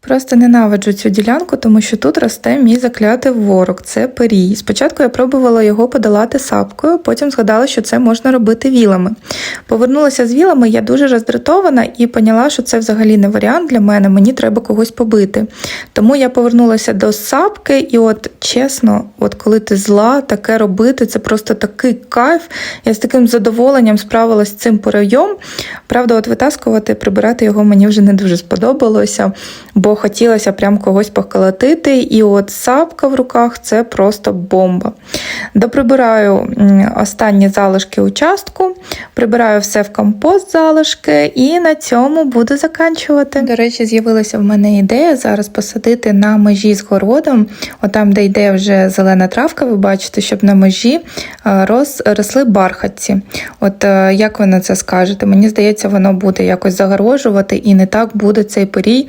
Просто ненавиджу цю ділянку, тому що тут росте мій заклятий ворог, це перій. Спочатку я пробувала його подолати сапкою, потім згадала, що це можна робити вілами. Повернулася з вілами, я дуже роздратована і поняла, що це взагалі не варіант для мене, мені треба когось побити. Тому я повернулася до сапки, і от чесно, от коли ти зла, таке робити, це просто такий кайф. Я з таким задоволенням справилась з цим пороєм. Правда, от витаскувати, прибирати його мені вже не дуже сподобалося, бо хотілося прям когось поколотити. І от сапка в руках це просто бомба. Доприбираю останні залишки участку, прибираю все в компост залишки і на цьому буду заканчувати. До речі, з'явилася в мене ідея зараз посадити на межі з городом, отам, де йде вже зелена травка, ви бачите, щоб на межі е, росли бархатці. От е, як ви на це скажете? Мені здається, воно буде якось загорожувати і не так буде цей порій